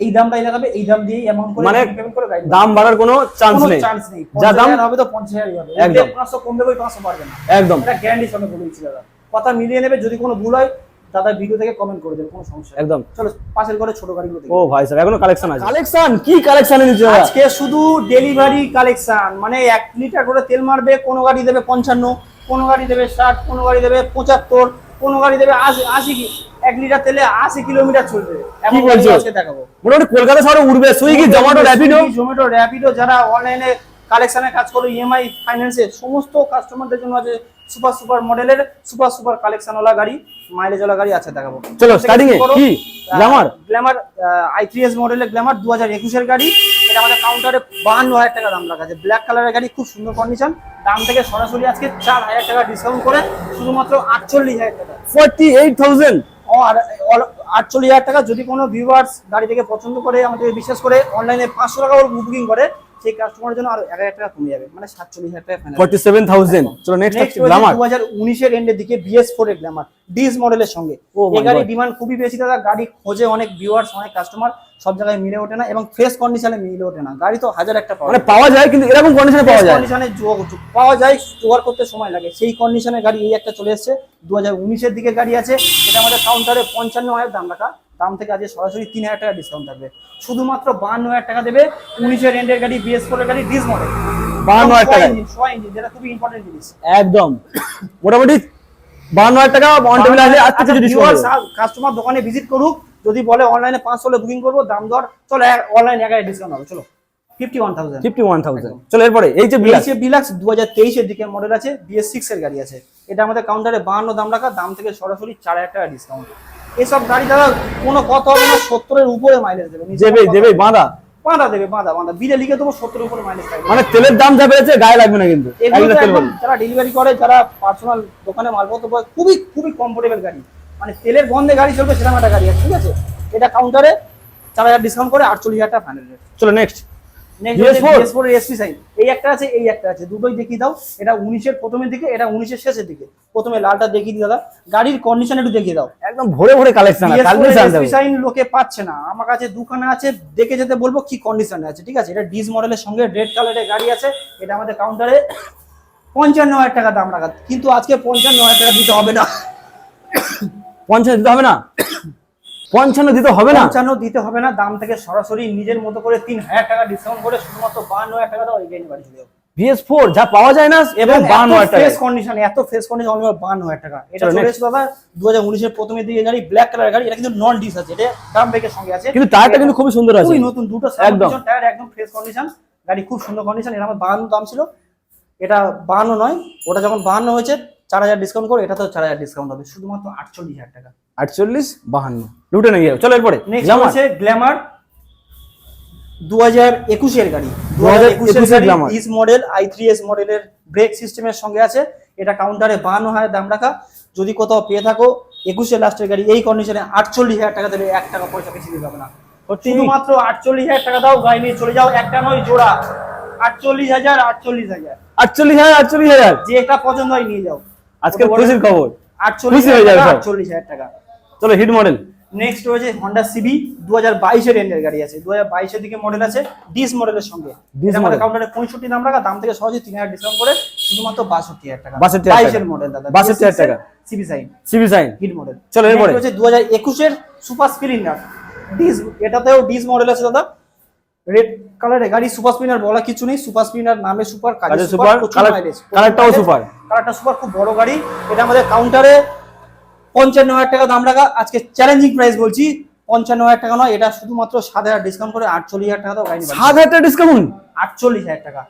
এই দামটাই দেখাবে এই দাম দিয়েই এমন করে মানে পেমেন্ট করে গাড়ি দাম বাড়ার কোনো চান্স কোনো নেই। চান্স নেই। যা দাম হবে তো পঞ্চাশ হাজারই হবে। একদম। একদম। পাঁচশো কম দেবে পাঁচশো পারবে না। একদম। এটা গ্যারান্টির সঙ্গে বলে দিচ্ছি দাদা। কথা মিলিয়ে নেবে যদি কোনো ভুল হয় দাদা ভিডিও থেকে কমেন্ট করে দেবে কোনো সমস্যা একদম। চলো পাশের ঘরে ছোট গাড়িগুলো দেখি। ও ভাই স্যার এখনও কালেকশন আছে। কালেকশন কি কালেকশন এনেছো আজকে শুধু ডেলিভারি কালেকশন মানে এক লিটার করে তেল মারবে কোনো গাড়ি দেবে পঞ্চান্ন কোনো গাড়ি দেবে ষাট কোনো গাড়ি দেবে পঁচাত্তর কোনো গাড়ি দেবে আশি আশি কি- এক লিটার তেলে আশি কিলোমিটার চলবে। গাড়ি বলছো? দেখাবো। মোটামুটি কলকাতা শহরে উঠবে সুইগি জোম্যাটো র্যাপিডো জোম্যাটো র্যাপিডো যারা অনলাইনে কালেকশনে কাজ করো ইএমআই ফাইন্যান্সে সমস্ত কাস্টমারদের জন্য আছে সুপার সুপার মডেলের সুপার সুপার কালেকশন ওলা গাড়ি মাইলেজ ওলা গাড়ি আছে দেখাবো। চলো, starting এ, কি? গ্ল্যামার আই থ্রি মডেলের গ্ল্যামার দু হাজার একুশের গাড়ি। এটা আমাদের কাউন্টারে বাহান্ন হাজার টাকা দাম রাখা আছে। ব্ল্যাক কালারের গাড়ি খুব সুন্দর কন্ডিশন দাম থেকে সরাসরি আজকে চার হাজার টাকা ডিসকাউন্ট করে শুধুমাত্র আটচল্লিশ হাজার টাকা। ফোর্টি এইট থাউজেন্ড আটচল্লিশ হাজার টাকা যদি কোনো ভিউয়ার্স গাড়ি থেকে পছন্দ করে আমাদের বিশেষ করে অনলাইনে পাঁচশো টাকা বুকিং করে সেই কাস্টমারের জন্য আরও এক হাজার টাকা কমে যাবে মানে সাতচল্লিশ হাজার টাকা ফোর্টি সেভেন থাউজেন্ড চলো নেক্সট নেক্সট দু হাজার উনিশের এন্ডের দিকে বিএস ফোর এর গ্ল্যামার ডিস মডেলের সঙ্গে। Oh এই গাড়ির ডিমান্ড খুবই বেশি দাদা। গাড়ি খোঁজে অনেক ভিউয়ার্স অনেক কাস্টমার সব জায়গায় মিলে ওঠে না এবং ফ্রেশ কন্ডিশনে মিলে ওঠে না। গাড়ি তো হাজার একটা পাওয়া মানে যায় পাওয়া যায় কিন্তু এরকম কন্ডিশনে পাওয়া যায়। কন্ডিশনে পাওয়া যায় জোগাড় করতে সময় লাগে। সেই কন্ডিশনে গাড়ি এই একটা চলে এসেছে। দু হাজার উনিশের দিকে গাড়ি আছে এটা আমাদের কাউন্টারে পঞ্চান্ন হাজার দাম রাখা। দাম থেকে আজকে সরাসরি তিন হাজার টাকা ডিসকাউন্ট থাকবে। শুধুমাত্র বান্ন হাজার টাকা দেবে উনিশের রেন্টের গাড়ি বিএস ফোর গাড়ি ডিস মডেল 52,000 টাকায়। ছয় ইঞ্জিন যেটা খুবই ইম্পর্টেন্ট জিনিস। একদম। মোটামুটি বান্ন হাজার টাকা অন টেবিল আসলে আর কিছু ডিসকাউন্ট কাস্টমার দোকানে ভিজিট করুক যদি বলে অনলাইনে পাঁচশো হলে বুকিং করব দাম দর চলো অনলাইন এক ডিসকাউন্ট হবে চলো। এরপরে এই যে দু হাজার তেইশের দিকে মডেল আছে বিএস সিক্স এর গাড়ি আছে। এটা আমাদের কাউন্টারে বাহান্ন দাম রাখা দাম থেকে সরাসরি চার হাজার টাকা ডিসকাউন্ট এসব গাড়ি দাদা কোনো কথা হবে না সত্তরের উপরে মাইলেজ দেবে। দেবে দেবে বাঁধা। বাঁধা দেবে বাঁধা বাঁধা। বিলে লিখে দেবো সত্তরের উপরে মাইলেজ থাকবে। মানে তেলের দাম যা বেড়েছে গায়ে লাগবে না কিন্তু। যারা ডেলিভারি করে যারা পার্সোনাল দোকানে মালপত্র পায় খুবই খুবই কমফোর্টেবল গাড়ি। মানে তেলের গন্ধে গাড়ি চলবে সেরকম একটা গাড়ি আছে ঠিক আছে? এটা কাউন্টারে চার হাজার ডিসকাউন্ট করে আটচল্লিশ হাজার টাকা ফাইনাল চলো নেক্সট এই একটা আছে এই একটা আছে। দুটোই দেখিয়ে দাও। এটা উনিশের প্রথমের দিকে এটা উনিশের শেষের দিকে। প্রথমে লালটা দেখিয়ে দিও দাদা। গাড়ির কন্ডিশন একটু দেখিয়ে দাও। একদম ভরে কালেকশন সাইন লোকে পাচ্ছে না। আমার কাছে দুখানা আছে দেখে যেতে বলব কি কন্ডিশনে আছে ঠিক আছে? এটা ডিস মডেলের সঙ্গে রেড কালারের গাড়ি আছে। এটা আমাদের কাউন্টারে পঞ্চান্ন হাজার টাকা দাম রাখা। কিন্তু আজকে পঞ্চান্ন হাজার টাকা দিতে হবে না। পঞ্চাশ দিতে হবে না? পঞ্চান্ন দিতে হবে না? পঞ্চান্ন দিতে হবে না দাম থেকে সরাসরি নিজের মতো করে তিন হাজার টাকা ডিসকাউন্ট করে শুধুমাত্র বান্ন হাজার টাকা দাও এই গাড়ি বাড়ি চলে বিএস ফোর যা পাওয়া যায় না এবং বান্ন হাজার ফ্রেশ কন্ডিশন এত ফ্রেশ কন্ডিশন অনলি বান্ন হাজার টাকা। এটা চলো, এসেছে দাদা দু হাজার উনিশের প্রথমের দিকে গাড়ি ব্ল্যাক কালার গাড়ি এটা কিন্তু নন ডিস আছে এটা ডাম ব্রেকের সঙ্গে আছে। কিন্তু টায়ারটা কিন্তু খুবই সুন্দর আছে। নতুন দুটো একদম। টায়ার একদম ফ্রেশ কন্ডিশন গাড়ি খুব সুন্দর কন্ডিশন এটা আমার বাহান্ন দাম ছিল। এটা বাহান্ন নয় ওটা যখন বাহান্ন হয়েছে চার হাজার ডিসকাউন্ট করে এটা তো চার হাজার ডিসকাউন্ট হবে শুধুমাত্র আটচল্লিশ হাজার টাকা। আটচল্লিশ বাহান্ন। লুটে নিয়ে যাও চলো এরপরে। গ্ল্যামার। দু হাজার একুশের গাড়ি। দু হাজার একুশের গাড়ি S model I three S মডেলের ব্রেক সিস্টেমের সঙ্গে আছে। এটা কাউন্টারে হাজার দাম রাখা। যদি কোথাও পেয়ে থাকো একুশের লাস্টের গাড়ি এই কন্ডিশনে আটচল্লিশ হাজার টাকা দেবে এক টাকা পয়সা বেশি দিতে হবে না। শুধুমাত্র আটচল্লিশ হাজার টাকা দাও গাড়ি নিয়ে চলে যাও। একটা নয় জোড়া। আটচল্লিশ হাজার আটচল্লিশ হাজার। আটচল্লিশ হাজার আটচল্লিশ হাজার। যে এটা পছন্দ হয় নিয়ে যাও। খুশির খবর। আটচল্লিশ হাজার যাবে। আটচল্লিশ হাজার টাকা। চলো হিট মডেল নেক্সট রয়েছে হন্ডা সিবি দু হাজার বাইশের এন্ডের গাড়ি আছে। দু হাজার বাইশের দিকে মডেল আছে ডিস মডেলের সঙ্গে। আমাদের কাউন্টারে পঁয়ষট্টি দাম রাখা দাম থেকে সহজে তিন হাজার ডিসকাউন্ট করে শুধুমাত্র বাষট্টি হাজার টাকা। 62,000 টাকা। বাইশের মডেল দাদা। 62,000 টাকা। CB Shine CB Shine hit model চলো, এরপরে। রয়েছে দু হাজার একুশের সুপার স্প্লেন্ডার ডিস এটাতেও ডিস মডেল আছে দাদা। রেড কালারের গাড়ি সুপার স্পিনার বলা কিছু নেই। সুপার স্পিনার নামে সুপার কাজে সুপার colourটাও super। কালারটা সুপার খুব বড় গাড়ি। এটা আমাদের কাউন্টারে পঞ্চান্ন হাজার টাকা দাম রাখা। আজকে চ্যালেঞ্জিং প্রাইস বলছি পঞ্চান্ন হাজার টাকা নয় এটা শুধুমাত্র সাত হাজার ডিসকাউন্ট করে আটচল্লিশ হাজার টাকা গাড়ি সাত হাজার টাকা ডিসকাউন্ট আটচল্লিশ হাজার টাকা।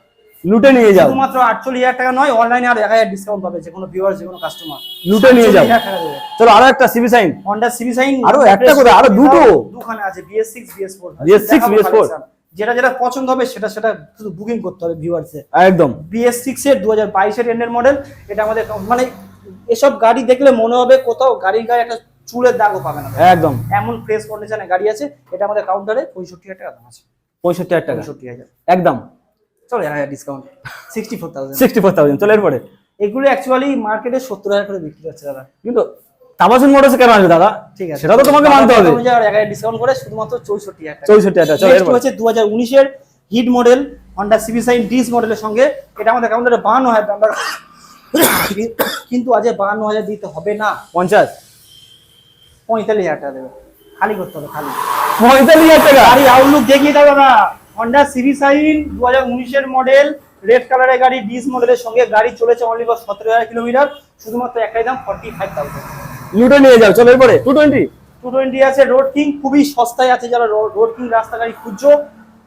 লুটে নিয়ে যাও। শুধুমাত্র আটচল্লিশ হাজার টাকা নয় অনলাইনে আর এক হাজার ডিসকাউন্ট পাবে যে কোনো ভিউয়ার যে কোনো কাস্টমার লুটে নিয়ে যাও। চলো আরও একটা CB Shine Honda CB Shine আরও একটা করে, আরও দুটো। দুখানে আছে BS six BS four BS6, BS4 যেটা যেটা পছন্দ হবে সেটা সেটা শুধু বুকিং করতে হবে ভিউয়ার্সে একদম। বিএস সিক্স এর দু হাজার বাইশের এন্ডের মডেল এটা আমাদের মানে এসব গাড়ি দেখলে মনে হবে কোথাও গাড়ির গায়ে একটা চুলের দাগও পাবে না। একদম। এমন ফ্রেশ কন্ডিশনে গাড়ি আছে এটা আমাদের কাউন্টারে পঁয়ষট্টি হাজার টাকা দাম আছে। পঁয়ষট্টি হাজার টাকা। পঁয়ষট্টি হাজার। একদম। চলো হাজার discount sixty four thousand sixty four thousand চলো এরপরে। এগুলো অ্যাকচুয়ালি মার্কেটে সত্তর হাজার করে বিক্রি হচ্ছে দাদা। কিন্তু তাবাসুন মোটরস কেন আসবে দাদা? ঠিক আছে। সেটা তো তোমাকে মানতে হবে। এক হাজার ডিসকাউন্ট করে শুধুমাত্র চৌষট্টি হাজার টাকা। চৌষট্টি হাজার চলো হচ্ছে দু হাজার উনিশের hit model Honda CB Shine disc মডেলের সঙ্গে। এটা আমাদের কাউন্টারে বাহান্ন হাজার রাখা। কিন্তু আজ বাহান্ন হাজার দিতে হবে না। পঞ্চাশ? পঁয়তাল্লিশ হাজার টাকা দেবে। খালি করতে হবে খালি। পঁয়তাল্লিশ হাজার টাকা? গাড়ি আউটলুক দেখিয়ে দাও দাদা হন্ডা সিবি সাইন দু হাজার উনিশের মডেল রেড কালারের গাড়ি ডিস মডেলের সঙ্গে গাড়ি চলেছে অনলি ফর সতেরো হাজার কিলোমিটার শুধুমাত্র একটাই দাম ফর্টি ফাইভ থাউজেন্ড লুটে নিয়ে যাও চলো এরপরে। টু টোয়েন্টি টু টোয়েন্টি আছে রোড কিং খুবই সস্তায় আছে যারা রোড কিং রাস্তা গাড়ি খুঁজছো।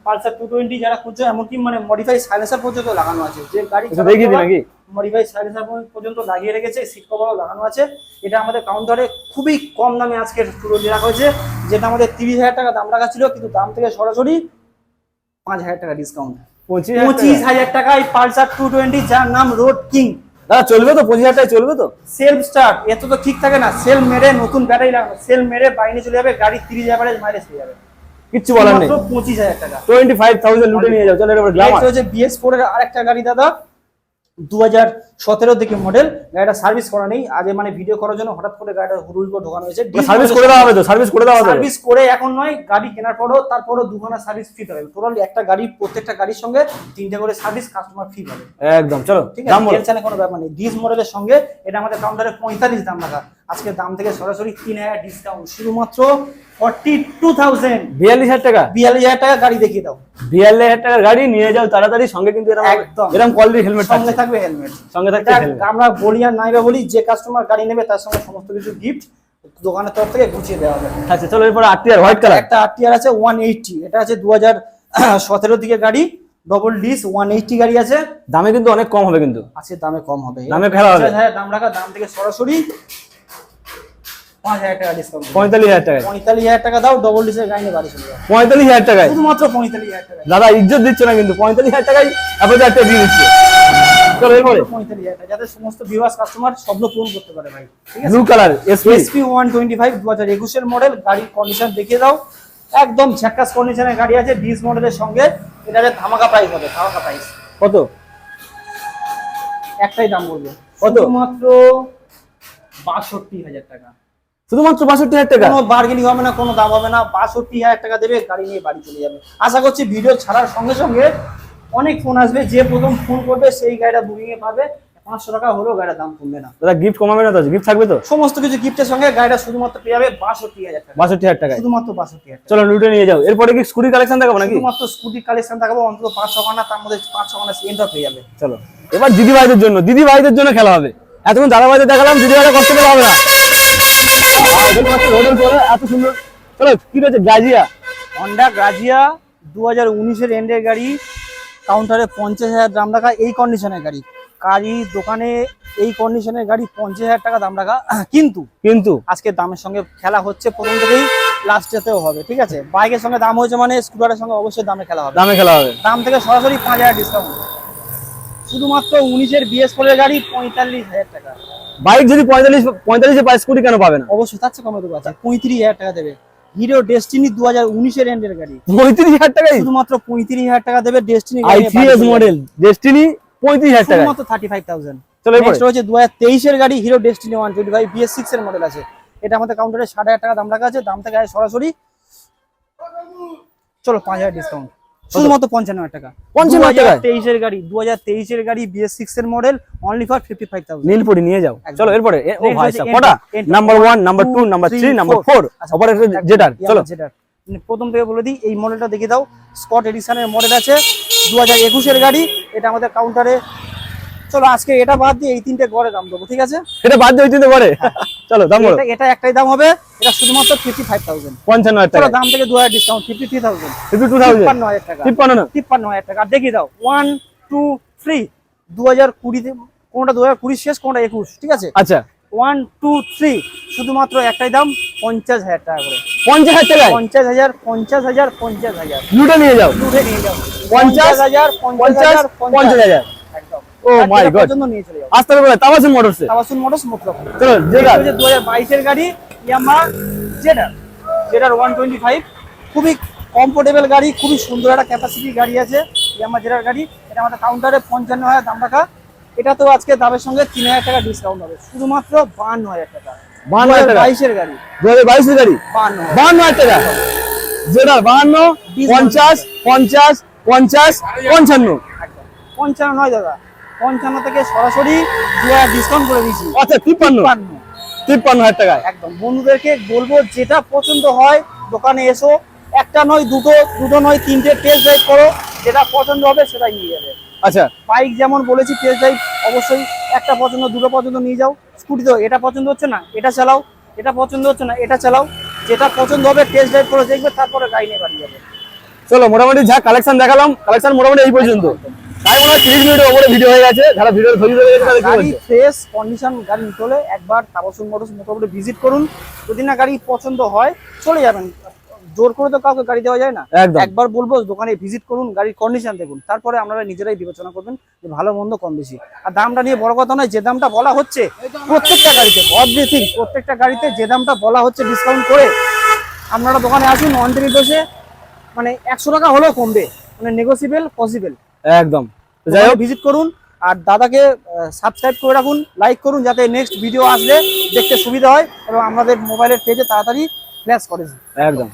পালসার টু টোয়েন্টি যারা খুঁজছো এমনকি মানে মডিফাই সাইলেন্সার পর্যন্ত লাগানো আছে। যে গাড়ি দেখিয়ে দিই নাকি? মডিফাই সাইলেন্সার পর্যন্ত লাগিয়ে রেখেছে সিট কভারও লাগানো আছে। এটা আমাদের কাউন্টারে খুবই কম দামে আজকে টু টোয়েন্টি রাখা হয়েছে যেটা আমাদের তিরিশ হাজার টাকা দাম রাখা ছিল কিন্তু দাম থেকে সরাসরি পাঁচ হাজার টাকা ডিসকাউন্ট পঁচিশ হাজার টাকায় পালসার টু টোয়েন্টি যার নাম রোড কিং দাদা চলবে তো? পঁচিশ হাজার চলবে তো? সেলফ স্টার্ট এত তো ঠিক থাকে না। সেল মেরে নতুন ব্যাটারি লাগানো। সেল মেরে বাইরে চলে যাবে গাড়ি তিরিশ অ্যাভারেজ মাইলেজ পেয়ে যাবে। কিচ্ছু বলার নেই। পঁচিশ হাজার টাকা। টোয়েন্টি ফাইভ থাউজেন্ড লুটে নিয়ে যাও চলো এরপরে গ্লামার হচ্ছে বিএস ফোর এর আরেকটা গাড়ি দাদা। দু হাজার সতেরো দিকে মডেল গাড়িটা সার্ভিস করা নেই। আগে মানে ভিডিও করার জন্য হঠাৎ করে গাড়িটা হুড়ুল করে ঢোকানো হয়েছে। সার্ভিস করে দেওয়া হবে তো সার্ভিস করে দেওয়া হবে। সার্ভিস করে এখন নয় গাড়ি কেনার পরও তারপরও দুখানা সার্ভিস ফ্রি পাবে। টোটাল একটা গাড়ি প্রত্যেকটা গাড়ির সঙ্গে তিনটে করে সার্ভিস কাস্টমার ফ্রি পাবে। একদম চলো ঠিক আছে? বলো। টেনশনে কোনো ব্যাপার নেই। ডিস মডেলের সঙ্গে এটা আমাদের কাউন্টারে পঁয়তাল্লিশ দাম রাখা। আজকে দাম থেকে সরাসরি তিন হাজার ডিসকাউন্ট শুধুমাত্র ফর্টি টু থাউজেন্ড বিয়াল্লিশ হাজার টাকা। বিয়াল্লিশ হাজার টাকা গাড়ি দেখিয়ে দাও। বিয়াল্লিশ হাজার টাকার গাড়ি নিয়ে যাও তাড়াতাড়ি। সঙ্গে কিন্তু এরকম একদম। এরকম কোয়ালিটির হেলমেট সঙ্গে থাকবে হেলমেট সঙ্গে থাকবে আমরা বলি আর নাইবা বলি যে কাস্টমার গাড়ি নেবে তার সঙ্গে সমস্ত কিছু গিফট দোকানের তরফ থেকে গুছিয়ে দেওয়া হবে। আচ্ছা চলো এরপর আটটি আর হোয়াইট কালার একটা আরটিআর আছে ওয়ান এইটটি এটা আছে দু হাজার সতেরো দিকে গাড়ি ডবল ডিস ওয়ান এইটটি গাড়ি আছে। দামে কিন্তু অনেক কম হবে কিন্তু। আছে দামে কম হবে। দামে ফেলা হবে। হাজার দাম রাখা দাম থেকে সরাসরি পাঁচ হাজার টাকা ডিসকাউন্ট পঁয়তাল্লিশ হাজার টাকা পঁয়তাল্লিশ হাজার টাকা দাও ডবল ডিসের গাড়ি বাড়ি চলে যাও পঁয়তাল্লিশ হাজার টাকায়? শুধুমাত্র পঁয়তাল্লিশ হাজার টাকা দাদা ইজ্জত দিচ্ছে না কিন্তু পঁয়তাল্লিশ হাজার টাকায় দিয়ে দিচ্ছে। চলো এরপরে? পঁয়তাল্লিশ হাজার টাকা যাতে সমস্ত ভিউয়ার্স কাস্টমার স্বপ্ন পূরণ করতে পারে ভাই। ঠিক আছে? Blue colour SP SP one twenty five দু হাজার একুশের মডেল গাড়ির কন্ডিশন দেখিয়ে দাও। একদম ঝাক্কাস কন্ডিশনের গাড়ি আছে ডিস মডেলের সঙ্গে। এটা ধামাকা প্রাইস হবে ধামাকা প্রাইস কত? একটাই দাম বলব। কত? শুধুমাত্র বাষট্টি হাজার টাকা। শুধুমাত্র বাষট্টি হাজার টাকা? কোনো বার্গেনিং হবে না কোনো দাম হবে না। বাষট্টি হাজার টাকা দেবে গাড়ি নিয়ে বাড়ি চলে যাবে। আশা করছি ভিডিও ছাড়ার সঙ্গে সঙ্গে অনেক ফোন আসবে। যে প্রথম ফোন করবে সেই গাড়িটা বুকিং এ পাবে। পাঁচশো টাকা হলেও গাড়ির দাম কমবে না। দাদা গিফট কমাবে না তো? গিফট থাকবে তো? সমস্ত কিছু গিফটের সঙ্গে গাড়িটা শুধুমাত্র পেয়ে যাবে বাষট্টি হাজার টাকা। বাষট্টি হাজার টাকা শুধুমাত্র বাষট্টি হাজার চলো লুটে নিয়ে যাও। এরপরে কি স্কুটি কালেকশন দেখাবো নাকি? শুধুমাত্র স্কুটি কালেকশন দেখাবো অন্তত পাঁচ ছ ঘণ্টা তার মধ্যে পাঁচ ছ ঘণ্টা সিএনটা পেয়ে যাবে। চলো। এবার দিদি ভাইদের জন্য দিদি ভাইদের জন্য খেলা হবে। এতক্ষণ দাদা ভাইদের দেখালাম দিদি ভাইদের কষ্ট করে হবে না। এত সুন্দর চলো কি রয়েছে গাজিয়া হন্ডা গ্রাজিয়া দু হাজার উনিশের এন্ডের গাড়ি কাউন্টারে পঞ্চাশ হাজার দাম রাখা এই কন্ডিশনের গাড়ি। গাড়ি দোকানে এই কন্ডিশনের গাড়ি পঞ্চাশ হাজার টাকা দাম রাখা। কিন্তু কিন্তু আজকে দামের সঙ্গে খেলা হচ্ছে প্রথম থেকেই লাস্টেতেও হবে ঠিক আছে? বাইকের সঙ্গে দাম হয়েছে মানে স্কুটারের সঙ্গে অবশ্যই দামে খেলা হবে। দামে খেলা হবে। দাম থেকে সরাসরি পাঁচ হাজার ডিসকাউন্ট শুধুমাত্র উনিশের বিএস ফোরের গাড়ি পঁয়তাল্লিশ হাজার টাকা। বাইক যদি পঁয়তাল্লিশ পঁয়তাল্লিশে পায় স্কুটি কেন পাবে না? অবশ্যই তার চেয়ে কমে দেবো আছে পঁয়ত্রিশ হাজার টাকা দেবে। হিরো ডেস্টিনি দু হাজার উনিশের এন্ডের গাড়ি। পঁয়ত্রিশ হাজার টাকা শুধুমাত্র পঁয়ত্রিশ হাজার টাকা দেবে Destiny I three S model Destiny পঁয়ত্রিশ হাজার টাকা শুধুমাত্র থার্টি ফাইভ থাউজেন্ড চলো নেক্সট রয়েছে দু হাজার তেইশের গাড়ি Hero Destiny one twenty five BS six এর মডেল আছে। এটা আমাদের কাউন্টারে ষাট হাজার টাকা দাম রাখা আছে দাম থেকে সরাসরি চলো পাঁচ হাজার ডিসকাউন্ট শুধুমাত্র পঞ্চান্ন হাজার টাকা। 55,000 টাকায়? তেইশের গাড়ি দু হাজার তেইশের গাড়ি বিএস সিক্স এর model only for fifty five thousand Neelpari নিয়ে যাও। চলো এরপরে ও ভাই কটা? Number one number two number three number four আচ্ছা, অপর জেটার চলো। যেটার প্রথম থেকে বলে দিই এই মডেলটা দেখে দাও। স্কট এডিশনের মডেল আছে দু হাজার একুশের গাড়ি। এটা আমাদের কাউন্টারে চলো আজকে এটা বাদ দিয়ে এই তিনটে গড়ে দাম দেবো ঠিক আছে? এটা বাদ দিয়ে ওই তিনটে করে চলো দাম বলো। এটা একটাই দাম হবে এটা শুধুমাত্র 55000 55000 টাকা। দাম থেকে 2000 ডিসকাউন্ট 53000 52000 55000 টাকা। 55000 না? 55000 টাকা। দেখি দাও 1 2 3 2020 তে কোনটা 2020 শেষ কোনটা 21 ঠিক আছে? আচ্ছা। 1 2 3 শুধুমাত্র একটাই দাম 50000 টাকা করে। 50000 টাকা 50000 50000 50000 লুটে নিয়ে যাও। লুটে নিয়ে যাও। 50000 50000 50000 ও আসতে তাবাসুন খুবই কমফোর্টেবল গাড়ি খুবই সুন্দর একটা ক্যাপাসিটি গাড়ি আছে ইয়ামা জেরার গাড়ি এটা আমাদের কাউন্টারে 55 হাজার দাম রাখা। এটা তো আজকে দামের সঙ্গে 3000 টাকা ডিসকাউন্ট হবে। শুধুমাত্র 52 হাজার টাকা। 52 হাজার গাড়ি। দাদা। পঞ্চান্ন থেকে সরাসরি দু ডিসকাউন্ট করে দিয়েছি। আচ্ছা তিপ্পান্ন। তিপ্পান্ন। হাজার টাকায়? একদম। বন্ধুদেরকে বলব যেটা পছন্দ হয় দোকানে এসো। একটা নয় দুটো দুটো নয় তিনটে টেস্ট ড্রাইভ করো। যেটা পছন্দ হবে সেটাই নিয়ে যাবে। আচ্ছা। বাইক যেমন বলেছি টেস্ট ড্রাইভ অবশ্যই একটা পছন্দ দুটো পছন্দ নিয়ে যাও। স্কুটি তো এটা পছন্দ হচ্ছে না এটা চালাও। এটা পছন্দ হচ্ছে না এটা চালাও। যেটা পছন্দ হবে টেস্ট ড্রাইভ করে দেখবে তারপরে গাড়ি নিয়ে বাড়ি যাবে। চলো মোটামুটি যা কালেকশন দেখালাম কালেকশন মোটামুটি এই পর্যন্ত। তাই মনে হয় তিরিশ মিনিটের উপরে ভিডিও হয়ে গেছে। যারা ভিডিও ধরে ধরে গেছে তাদের গাড়ি ফ্রেশ কন্ডিশন গাড়ি নিতে হলে একবার তাবাসুম মোটরস মোটামুটি ভিজিট করুন। যদি না গাড়ি পছন্দ হয় চলে যাবেন। জোর করে তো কাউকে গাড়ি দেওয়া যায় না। একবার বলব দোকানে ভিজিট করুন গাড়ির কন্ডিশন দেখুন। তারপরে আপনারা নিজেরাই বিবেচনা করবেন যে ভালো মন্দ কম বেশি। আর দামটা নিয়ে বড় কথা নয় যে দামটা বলা হচ্ছে প্রত্যেকটা গাড়িতে এভরিথিং প্রত্যেকটা গাড়িতে যে দামটা বলা হচ্ছে ডিসকাউন্ট করে আপনারা দোকানে আসুন অন টেবিল বসে মানে একশো টাকা হলেও কমবে। মানে নেগোসিয়েবল পসিবল একদম। যাই হোক। ভিজিট করুন আর দাদাকে সাবস্ক্রাইব করে রাখুন লাইক করুন যাতে নেক্সট ভিডিও আসলে দেখতে সুবিধা হয় এবং আমাদের মোবাইলের পেজে তাড়াতাড়ি ফ্ল্যাশ করে। একদম।